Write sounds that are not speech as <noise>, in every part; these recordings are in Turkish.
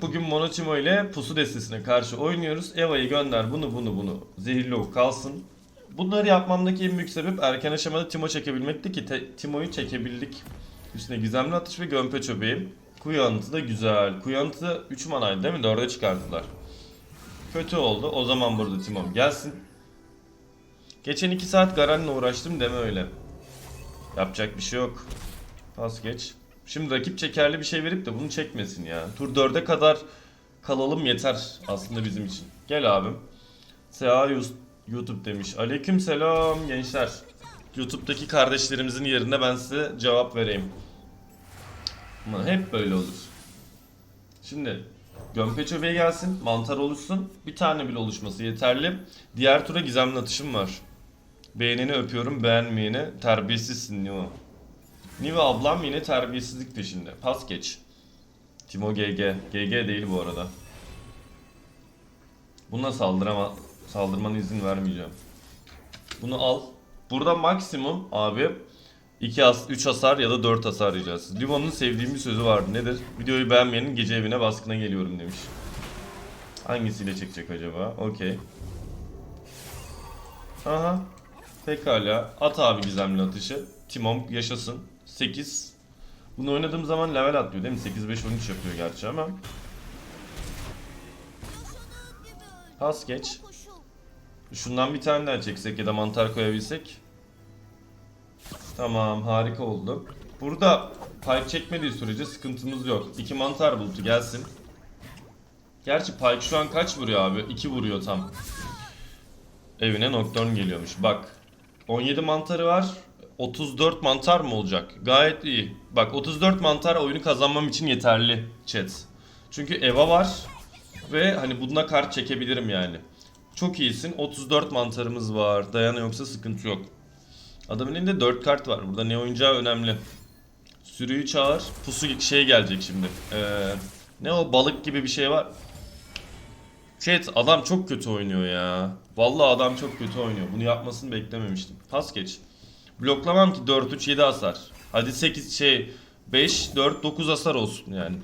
Bugün Monotimo ile Pusu destesine karşı oynuyoruz. Eva'yı gönder bunu bunu bunu. Zehirli ok kalsın. Bunları yapmamdaki en büyük sebep erken aşamada Timo çekebilmekti ki Timo'yu çekebildik. Üstüne gizemli atış ve gömpe çöbeği. Kuyu anıtı da güzel. Kuyu anıtı 3 manaydı değil mi? 4'e çıkardılar. Kötü oldu. O zaman burada Timo'm gelsin. Geçen 2 saat Garen'le uğraştım deme öyle. Yapacak bir şey yok. Pas geç. Şimdi rakip çekerli bir şey verip de bunu çekmesin ya. Tur 4'e kadar kalalım yeter aslında bizim için. Gel abim. Yus- YouTube demiş. Aleyküm selam gençler. YouTube'daki kardeşlerimizin yerine ben size cevap vereyim. Ama hep böyle olur. Şimdi Gömpe çöbeği gelsin, mantar oluşsun. Bir tane bile oluşması yeterli. Diğer tura gizemli atışım var. Beğeneni öpüyorum, beğenmeyeni terbiyesizsin Nimo. Nive ablam yine terbiyesizlik peşinde. Pas geç. Timo GG. GG değil bu arada. Buna saldırama saldırmana izin vermeyeceğim. Bunu al. Burada maksimum abi 2 as 3 hasar ya da 4 hasar yiyeceğiz. Limon'un sevdiğim bir sözü vardı. Nedir? Videoyu beğenmeyenin gece evine baskına geliyorum demiş. Hangisiyle çekecek acaba? Okey. Aha. Pekala. At abi gizemli atışı. Timom yaşasın. 8. Bunu oynadığım zaman level atlıyor değil mi? 8 5 13 yapıyor gerçi ama. Pas geç. Şundan bir tane daha çeksek ya da mantar koyabilsek. Tamam harika oldu. Burada pike çekmediği sürece sıkıntımız yok. İki mantar bulutu gelsin. Gerçi pike şu an kaç vuruyor abi? 2 vuruyor tam. Evine Nocturne geliyormuş. Bak 17 mantarı var. 34 mantar mı olacak? Gayet iyi. Bak 34 mantar oyunu kazanmam için yeterli chat. Çünkü Eva var ve hani bununla kart çekebilirim yani. Çok iyisin. 34 mantarımız var. Dayana yoksa sıkıntı yok. Adamın elinde 4 kart var. Burada ne oyuncağı önemli. Sürüyü çağır. Pusu şey gelecek şimdi. Ee, ne o balık gibi bir şey var. Chat adam çok kötü oynuyor ya. Vallahi adam çok kötü oynuyor. Bunu yapmasını beklememiştim. Pas geç. Bloklamam ki 4 3 7 hasar. Hadi 8 şey 5 4 9 hasar olsun yani.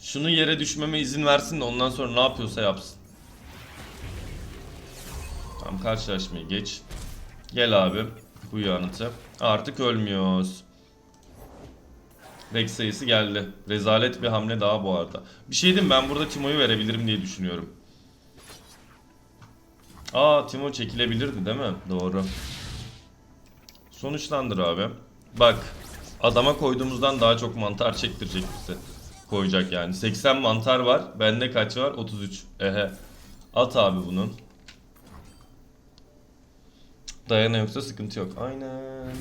Şunu yere düşmeme izin versin de ondan sonra ne yapıyorsa yapsın. Tamam karşılaşmayı geç. Gel abi. Bu yanıtı. Artık ölmüyoruz. Rex sayısı geldi. Rezalet bir hamle daha bu arada. Bir şey diyeyim ben burada Timo'yu verebilirim diye düşünüyorum. Aa Timo çekilebilirdi değil mi? Doğru. Sonuçlandır abi. Bak adama koyduğumuzdan daha çok mantar çektirecek bize. Koyacak yani. 80 mantar var. Bende kaç var? 33. Ehe. At abi bunun. Dayana yoksa sıkıntı yok. Aynen.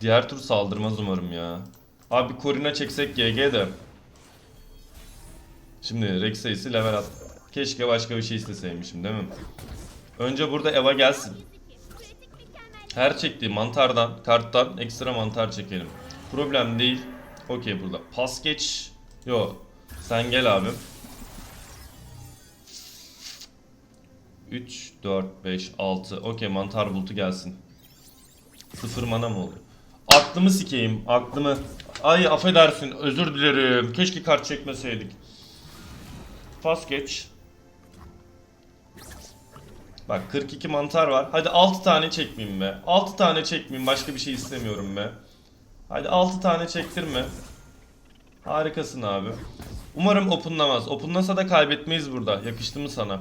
Diğer tur saldırmaz umarım ya. Abi Corina çeksek GG de. Şimdi Rex sayısı level at. Keşke başka bir şey isteseymişim değil mi? Önce burada Eva gelsin. Her çektiği mantardan, karttan ekstra mantar çekelim. Problem değil. Okey burada. Pas geç. Yo. Sen gel abi. 3, 4, 5, 6. Okey mantar bulutu gelsin. Sıfır mana mı oluyor? Aklımı sikeyim. Aklımı. Ay affedersin. Özür dilerim. Keşke kart çekmeseydik. Pas geç. Bak 42 mantar var. Hadi 6 tane çekmeyeyim be. 6 tane çekmeyeyim. Başka bir şey istemiyorum be. Hadi 6 tane çektirme. Harikasın abi. Umarım openlamaz. Openlasa da kaybetmeyiz burada. Yakıştı mı sana?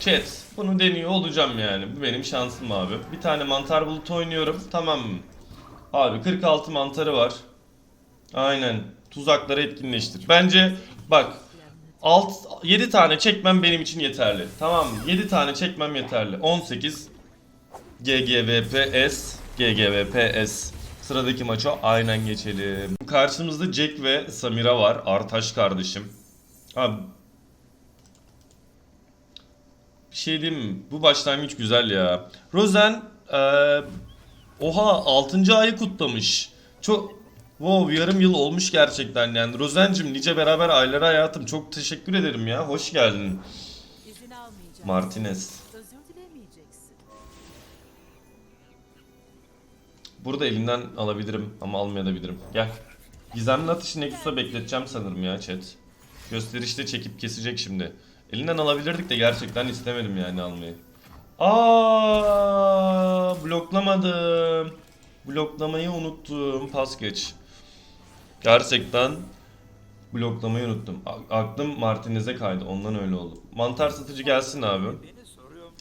Chat. Bunu deniyor olacağım yani. Bu benim şansım abi. Bir tane mantar bulutu oynuyorum. Tamam mı? Abi 46 mantarı var. Aynen. Tuzakları etkinleştir. Bence bak 6 7 tane çekmem benim için yeterli. Tamam mı? 7 tane çekmem yeterli. 18 GGVPS GGVPS Sıradaki maça aynen geçelim. Karşımızda Jack ve Samira var. Artaş kardeşim. Abi bir şey diyeyim mi? Bu başlangıç güzel ya. Rosen eee oha 6. ayı kutlamış. Çok wow yarım yıl olmuş gerçekten yani. Rosen'cim nice beraber ayları hayatım. Çok teşekkür ederim ya. Hoş geldin. Martinez. Burada elinden alabilirim ama almayabilirim. Gel. Gizemli atışı Nexus'a bekleteceğim sanırım ya chat. Gösterişte çekip kesecek şimdi. Elinden alabilirdik de gerçekten istemedim yani almayı. Aa, bloklamadım. Bloklamayı unuttum. Pas geç. Gerçekten bloklamayı unuttum. A- Aklım Martinez'e kaydı. Ondan öyle oldu. Mantar satıcı gelsin abi.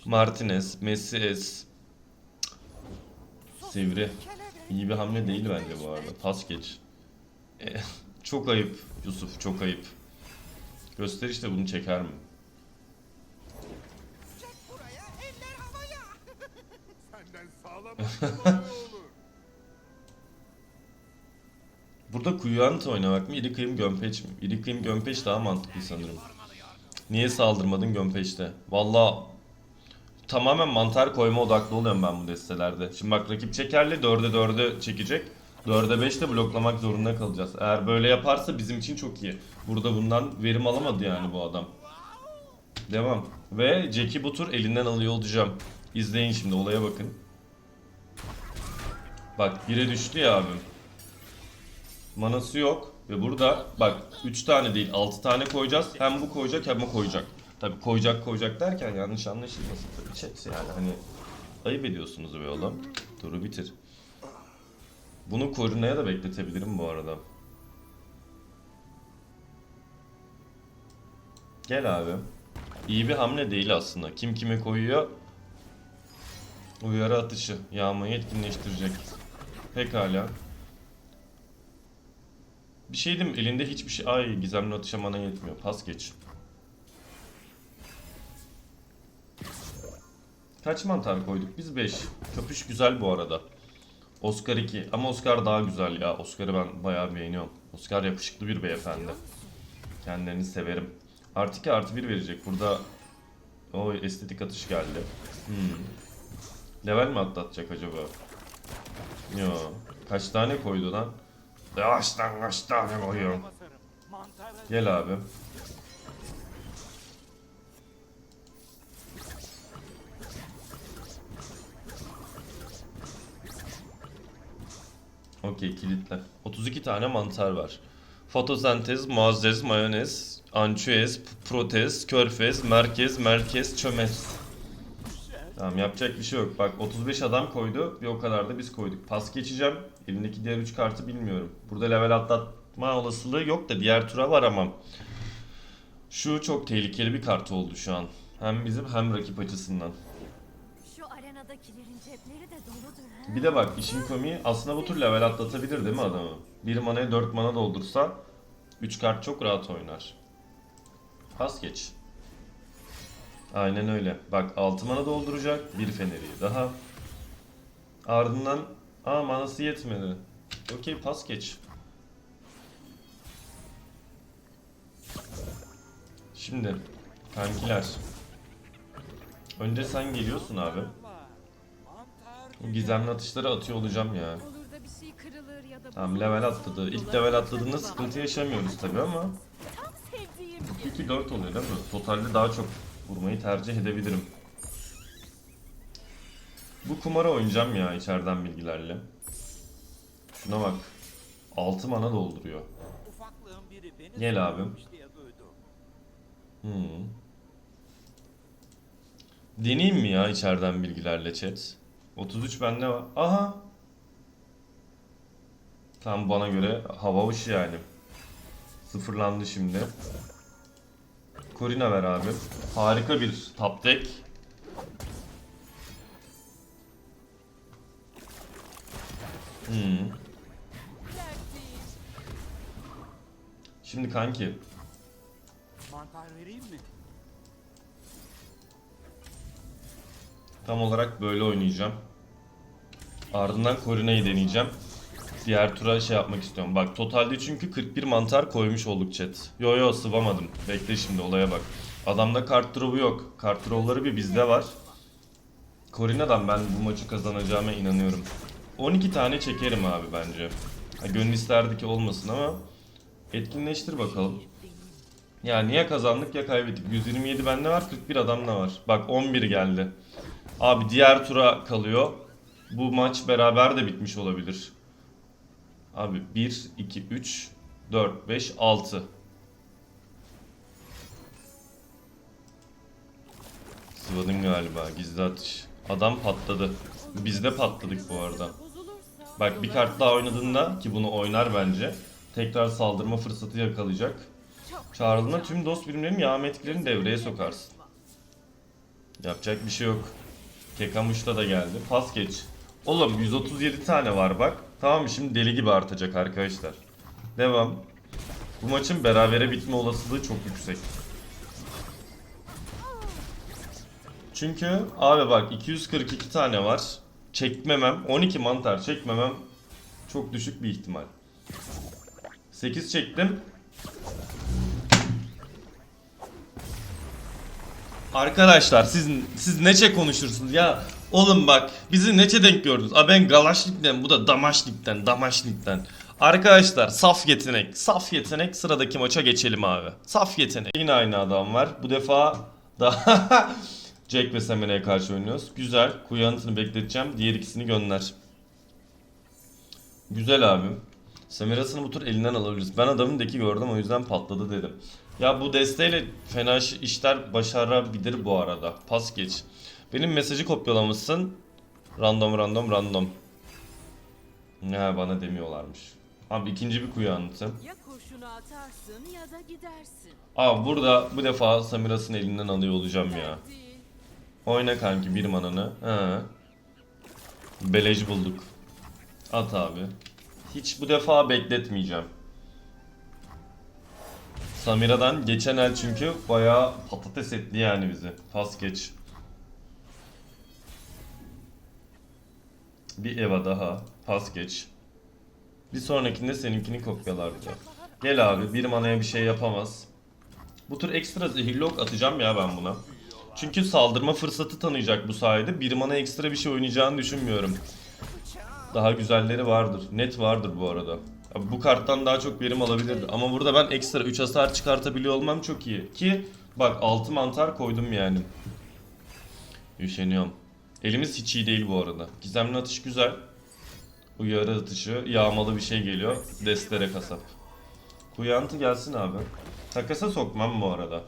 Martinez, Messi S. Sivri. İyi bir hamle değil bence bu arada. Pas geç. E, <laughs> çok ayıp Yusuf, çok ayıp. Gösterişte bunu çeker mi? <laughs> <laughs> Burada Kuyuant oynamak mı? İri kıyım Gömpeç mi? İri kıyım Gömpeç daha mantıklı sanırım. Niye saldırmadın Gömpeç'te? Valla tamamen mantar koyma odaklı oluyorum ben bu destelerde. Şimdi bak rakip çekerli 4'e 4'e çekecek. 4'e 5'te bloklamak zorunda kalacağız. Eğer böyle yaparsa bizim için çok iyi. Burada bundan verim alamadı yani bu adam. Devam. Ve Jack'i bu tur elinden alıyor olacağım. İzleyin şimdi olaya bakın. Bak 1'e düştü ya abim. Manası yok ve burada bak 3 tane değil 6 tane koyacağız. Hem bu koyacak hem bu koyacak. Tabi koyacak koyacak derken yanlış anlaşılmasın tabii chat yani hani ayıp ediyorsunuz be oğlum. Duru bitir. Bunu korunaya da bekletebilirim bu arada. Gel abi. İyi bir hamle değil aslında. Kim kime koyuyor? Uyarı atışı. Yağmayı etkinleştirecek. Pekala. Bir şey diyeyim elinde hiçbir şey... Ay gizemli atışa mana yetmiyor. Pas geç. Kaç mantar koyduk? Biz 5. Köpüş güzel bu arada. Oscar 2. Ama Oscar daha güzel ya. Oscar'ı ben bayağı beğeniyorum. Oscar yakışıklı bir beyefendi. Kendilerini severim. Artı 2 artı 1 verecek. Burada o estetik atış geldi. Hmm. Level mi atlatacak acaba? Yo. Kaç tane koydu lan? Kaç tane koyuyorum. Gel abi. Okey kilitle. 32 tane mantar var. Fotosentez, muazzez, mayonez, ançüez, protez, körfez, merkez, merkez, çömez. Tamam yapacak bir şey yok. Bak 35 adam koydu bir o kadar da biz koyduk. Pas geçeceğim. Elimdeki diğer 3 kartı bilmiyorum. Burada level atlatma olasılığı yok da diğer tura var ama. Şu çok tehlikeli bir kart oldu şu an. Hem bizim hem rakip açısından. Şu arenadakilerin cepleri de doludur ha. Bir de bak işin komiği aslında bu tur level atlatabilir değil mi adamı? 1 manaya 4 mana doldursa 3 kart çok rahat oynar. Pas geç. Aynen öyle. Bak 6 mana dolduracak. Bir feneri daha. Ardından aa manası yetmedi. Okey pas geç. Şimdi kankiler. Önce sen geliyorsun abi. Gizemli atışları atıyor olacağım ya. Tamam level atladı. İlk level atladığında sıkıntı yaşamıyoruz tabi ama tam sevdiğim gibi. 2 4 oluyor değil mi? Totalde daha çok vurmayı tercih edebilirim. Bu kumara oynayacağım ya içeriden bilgilerle. Şuna bak. 6 mana dolduruyor. Gel abi. sormuş diye duydum. Hmm. Deneyeyim mi ya içeriden bilgilerle chat? 33 bende var. Aha. Tam bana göre hava hoş yani. Sıfırlandı şimdi. Corina ver abi. Harika bir top deck. Hmm. Şimdi kanki Mantar vereyim mi? Tam olarak böyle oynayacağım. Ardından Corina'yı deneyeceğim. Diğer tura şey yapmak istiyorum. Bak totalde çünkü 41 mantar koymuş olduk chat. Yo yo sıvamadım. Bekle şimdi olaya bak. Adamda kart drop'u yok. Kart drop'ları bir bizde var. Corina'dan ben bu maçı kazanacağıma inanıyorum. 12 tane çekerim abi bence. Ha, gönül isterdi ki olmasın ama etkinleştir bakalım. Ya niye kazandık ya kaybettik. 127 bende var, 41 adamda var. Bak 11 geldi. Abi diğer tura kalıyor. bu maç beraber de bitmiş olabilir. Abi 1, 2, 3, 4, 5, 6. Sıvadın galiba gizli atış. Adam patladı. Biz de patladık bu arada. Bak bir kart daha oynadığında ki bunu oynar bence. Tekrar saldırma fırsatı yakalayacak. Çağrıldığında tüm dost birimlerin yağma etkilerini devreye sokarsın. Yapacak bir şey yok. Kekamış'ta da geldi. Pas geç. Oğlum 137 tane var bak. Tamam? Şimdi deli gibi artacak arkadaşlar. Devam. Bu maçın berabere bitme olasılığı çok yüksek. Çünkü abi bak 242 tane var. Çekmemem, 12 mantar çekmemem çok düşük bir ihtimal. 8 çektim. Arkadaşlar siz siz neçe konuşursunuz ya? Oğlum bak bizi neçe denk gördünüz? A ben Galaşnik'ten bu da Damaşnik'ten Damaşnik'ten. Arkadaşlar saf yetenek. Saf yetenek sıradaki maça geçelim abi. Saf yetenek. Yine aynı adam var. Bu defa da <laughs> Jack ve Semene'ye karşı oynuyoruz. Güzel. Kuyanıtını bekleteceğim. Diğer ikisini gönder. Güzel abi. Semiras'ını bu tur elinden alabiliriz. Ben adamın deki gördüm o yüzden patladı dedim. Ya bu desteğiyle fena iş- işler başarabilir bu arada. Pas geç. Benim mesajı kopyalamışsın. Random random random. Ne bana demiyorlarmış. Abi ikinci bir kuyu anlatım. Ya kurşunu atarsın ya da gidersin. Abi burada bu defa Samiras'ın elinden alıyor olacağım ya. Oyna kanki bir mananı. He. Beleş bulduk. At abi. Hiç bu defa bekletmeyeceğim. Samira'dan geçen el çünkü bayağı patates etti yani bizi. Pas geç. Bir Eva daha. Pas geç. Bir sonrakinde seninkini kopyalar bir de. Gel abi bir manaya bir şey yapamaz. Bu tür ekstra zehirli ok atacağım ya ben buna. Çünkü saldırma fırsatı tanıyacak bu sayede. Bir mana ekstra bir şey oynayacağını düşünmüyorum. Daha güzelleri vardır. Net vardır bu arada. Ya bu karttan daha çok verim alabilirdi. Ama burada ben ekstra 3 hasar çıkartabiliyor olmam çok iyi. Ki bak 6 mantar koydum yani. Üşeniyorum. Elimiz hiç iyi değil bu arada. Gizemli atış güzel. Uyarı atışı, yağmalı bir şey geliyor. Destere kasap. Kuyantı gelsin abi. Takasa sokmam bu arada.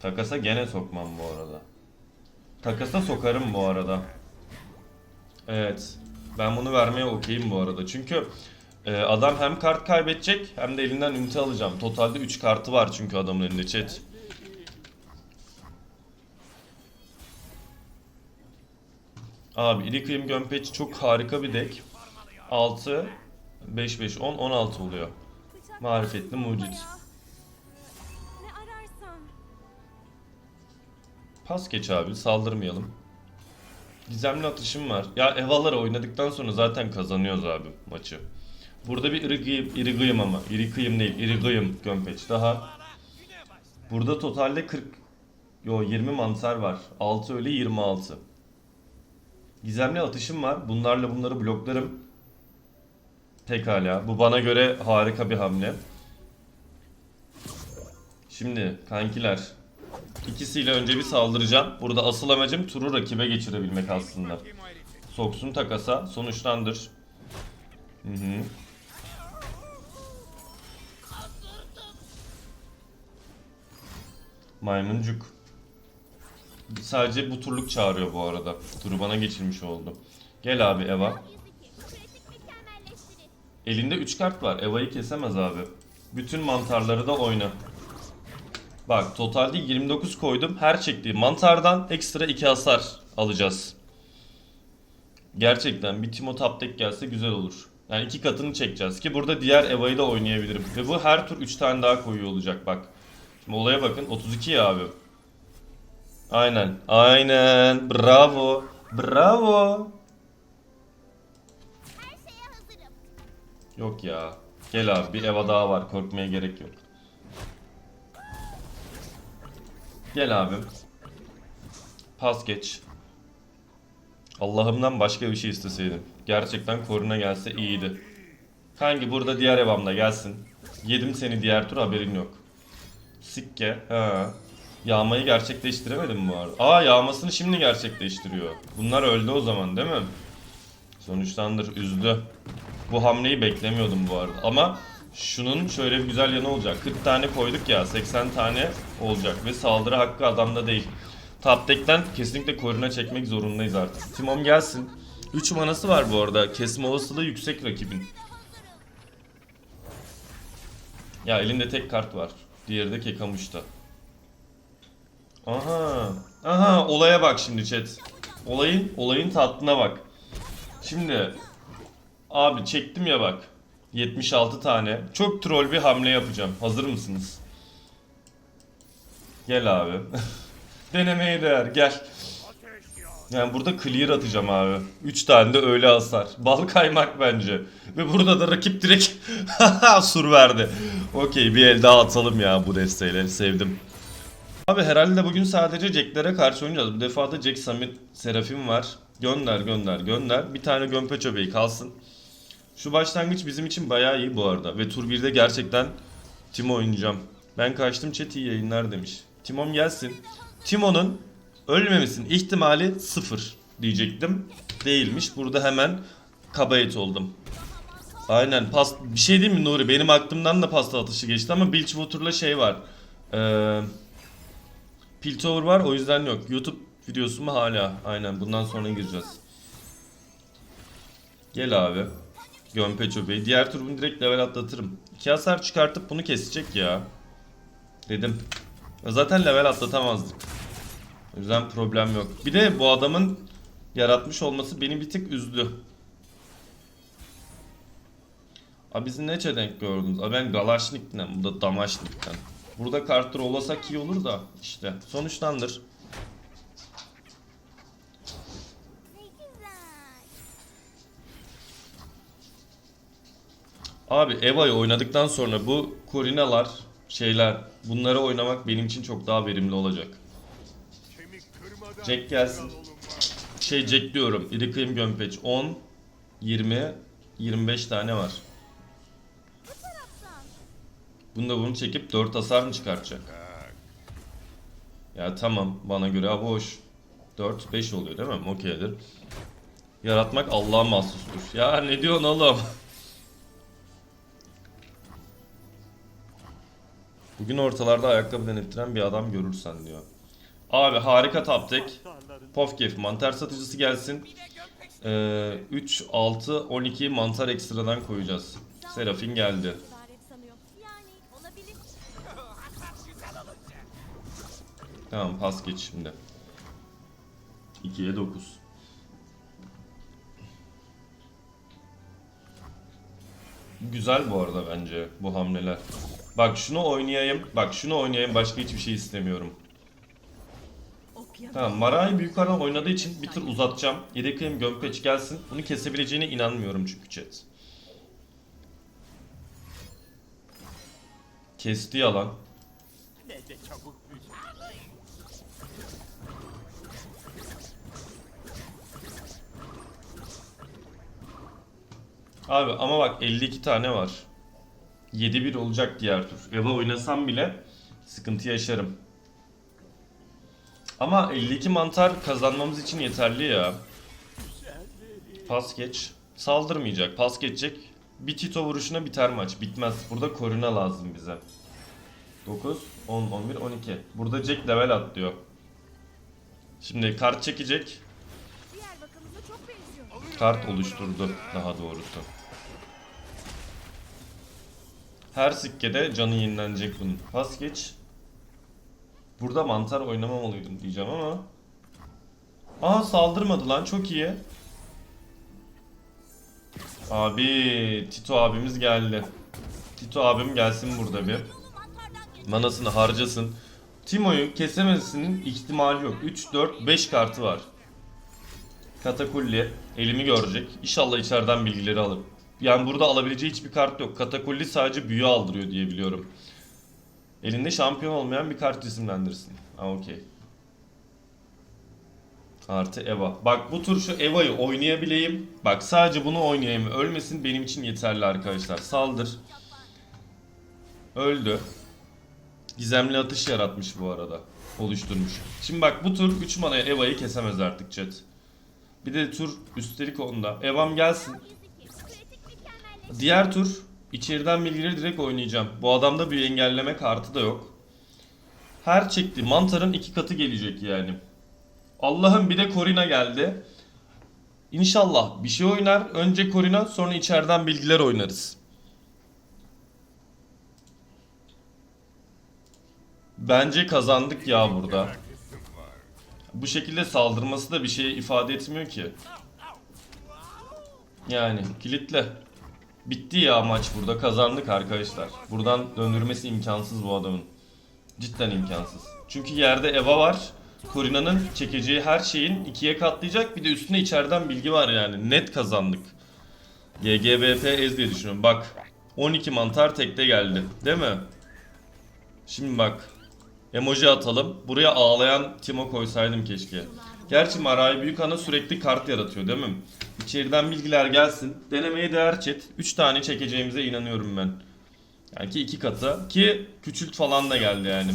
Takasa gene sokmam bu arada. Takasa sokarım bu arada. Evet. Ben bunu vermeye okeyim bu arada. Çünkü e, adam hem kart kaybedecek hem de elinden ünite alacağım. Totalde 3 kartı var çünkü adamın elinde chat. Abi iri kıyım gömpeç çok harika bir deck. 6 5 5 10 16 oluyor. Marifetli mucit. Pas geç abi saldırmayalım. Gizemli atışım var. Ya Evalara oynadıktan sonra zaten kazanıyoruz abi maçı. Burada bir iri kıyım ama. iri kıyım değil, iri kıyım gömpeç. Daha. Burada totalde 40, yo 20 mantar var. 6 öyle 26. Gizemli atışım var. Bunlarla bunları bloklarım. Pekala. Bu bana göre harika bir hamle. Şimdi kankiler. İkisiyle önce bir saldıracağım. Burada asıl amacım turu rakibe geçirebilmek aslında. Soksun takasa. Sonuçlandır. Hı hı. Maymuncuk. Sadece bu turluk çağırıyor bu arada. Turu bana geçirmiş oldu. Gel abi Eva. Elinde 3 kart var. Eva'yı kesemez abi. Bütün mantarları da oyna. Bak totalde 29 koydum. Her çektiği mantardan ekstra 2 hasar alacağız. Gerçekten bir Timo top deck gelse güzel olur. Yani iki katını çekeceğiz ki burada diğer Eva'yı da oynayabilirim. Ve bu her tur 3 tane daha koyuyor olacak bak. Şimdi olaya bakın 32 ya abi. Aynen. Aynen. Bravo. Bravo. Yok ya. Gel abi bir Eva daha var. Korkmaya gerek yok. Gel abim. Pas geç. Allah'ımdan başka bir şey isteseydim. Gerçekten koruna gelse iyiydi. Kanki burada diğer evamda gelsin. Yedim seni diğer tur haberin yok. Sikke. Ha. Yağmayı gerçekleştiremedim bu arada. Aa yağmasını şimdi gerçekleştiriyor. Bunlar öldü o zaman değil mi? Sonuçtandır üzdü. Bu hamleyi beklemiyordum bu arada. Ama şunun şöyle bir güzel yanı olacak. 40 tane koyduk ya 80 tane olacak ve saldırı hakkı adamda değil. Top kesinlikle koruna çekmek zorundayız artık. Timom gelsin. 3 manası var bu arada. Kesme olasılığı yüksek rakibin. Ya elinde tek kart var. Diğeri de Kekamış'ta. Aha. Aha olaya bak şimdi chat. Olayın olayın tatlına bak. Şimdi abi çektim ya bak. 76 tane. Çok troll bir hamle yapacağım. Hazır mısınız? Gel abi. <laughs> Denemeye değer gel. Yani burada clear atacağım abi. 3 tane de öyle hasar. Bal kaymak bence. Ve burada da rakip direkt <laughs> sur verdi. Okey bir el daha atalım ya bu desteğiyle. Sevdim. Abi herhalde bugün sadece Jack'lere karşı oynayacağız. Bu defa da Jack Summit Serafim var. Gönder gönder gönder. Bir tane Gömpe Çöbeği kalsın. Şu başlangıç bizim için bayağı iyi bu arada. Ve tur 1'de gerçekten Timo oynayacağım. Ben kaçtım chat iyi yayınlar demiş. Timom gelsin. Timo'nun ölmemesinin ihtimali sıfır diyecektim. Değilmiş. Burada hemen kabayet oldum. Aynen. Pas bir şey değil mi Nuri? Benim aklımdan da pasta atışı geçti ama Bilgewater'la şey var. Eee Piltover var o yüzden yok. YouTube videosu mu hala? Aynen bundan sonra gireceğiz. Gel abi. Gömpe çöpeği. Diğer tur direkt level atlatırım. İki hasar çıkartıp bunu kesecek ya. Dedim. Zaten level atlatamazdık. O yüzden problem yok. Bir de bu adamın yaratmış olması beni bir tık üzdü. Abi bizi ne denk gördünüz? Abi ben Galaşnik'ten, bu da Damaşnik'ten. Burada kartır olasak iyi olur da işte sonuçtandır. Abi Eva'yı oynadıktan sonra bu Corinalar şeyler bunları oynamak benim için çok daha verimli olacak. Jack gelsin. Şey Jack diyorum. İriklim Gömpeç 10, 20, 25 tane var. Bunda bunu çekip 4 hasar mı çıkartacak? Ya tamam bana göre abi hoş. 4 5 oluyor değil mi? Okeydir. Yaratmak Allah'a mahsustur. Ya ne diyorsun oğlum? Bugün ortalarda ayakkabı denettiren bir adam görürsen diyor. Abi harika taptek. Pofkef mantar satıcısı gelsin. Ee, 3, 6, 12 mantar ekstradan koyacağız. Serafin geldi. Tamam pas geç şimdi. 2'ye 9. Güzel bu arada bence bu hamleler. Bak şunu oynayayım. Bak şunu oynayayım. Başka hiçbir şey istemiyorum. Tamam Mara'yı büyük yukarıdan oynadığı için bir tır uzatacağım. Yedekayım Gömpeç gelsin. Bunu kesebileceğine inanmıyorum çünkü chat. Kesti yalan. Abi ama bak 52 tane var. 7-1 olacak diğer tur. Eva oynasam bile sıkıntı yaşarım. Ama 52 mantar kazanmamız için yeterli ya. Pas geç. Saldırmayacak. Pas geçecek. Bir Tito vuruşuna biter maç. Bitmez. Burada koruna lazım bize. 9, 10, 11, 12. Burada Jack level atlıyor. Şimdi kart çekecek. Kart oluşturdu daha doğrusu. Her sikkede canı yenilenecek bunun. Pas geç. Burada mantar oynamamalıydım diyeceğim ama. Aha saldırmadı lan çok iyi. Abi Tito abimiz geldi. Tito abim gelsin burada bir. Manasını harcasın. Timo'yu kesemesinin ihtimali yok. 3, 4, 5 kartı var. Katakulli elimi görecek. İnşallah içeriden bilgileri alır. Yani burada alabileceği hiçbir kart yok. Katakulli sadece büyü aldırıyor diye biliyorum. Elinde şampiyon olmayan bir kart isimlendirsin. Ha okey. Artı Eva. Bak bu tur şu Eva'yı oynayabileyim. Bak sadece bunu oynayayım. Ölmesin benim için yeterli arkadaşlar. Saldır. Öldü. Gizemli atış yaratmış bu arada. oluşturmuş. Şimdi bak bu tur 3 manaya Eva'yı kesemez artık chat. Bir de tur üstelik onda. Evam gelsin. Diğer tur içeriden bilgileri direkt oynayacağım. Bu adamda bir engelleme kartı da yok. Her çekti mantarın iki katı gelecek yani. Allah'ım bir de Corina geldi. İnşallah bir şey oynar. Önce Corina sonra içeriden bilgiler oynarız. Bence kazandık ya burada. Bu şekilde saldırması da bir şey ifade etmiyor ki. Yani kilitle. Bitti ya maç burada kazandık arkadaşlar. Buradan döndürmesi imkansız bu adamın. Cidden imkansız. Çünkü yerde Eva var. Corina'nın çekeceği her şeyin ikiye katlayacak. Bir de üstüne içeriden bilgi var yani. Net kazandık. GGBP ez diye düşünüyorum. Bak 12 mantar tekte geldi. Değil mi? Şimdi bak. Emoji atalım. Buraya ağlayan Timo koysaydım keşke. Gerçi Maray Büyükhan'a sürekli kart yaratıyor değil mi? İçeriden bilgiler gelsin. Denemeye değer chat. 3 tane çekeceğimize inanıyorum ben. Yani ki iki katı. Ki küçült falan da geldi yani.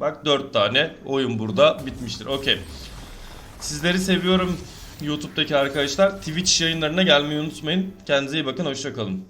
Bak 4 tane. Oyun burada bitmiştir. Okey. Sizleri seviyorum YouTube'daki arkadaşlar. Twitch yayınlarına gelmeyi unutmayın. Kendinize iyi bakın. Hoşçakalın.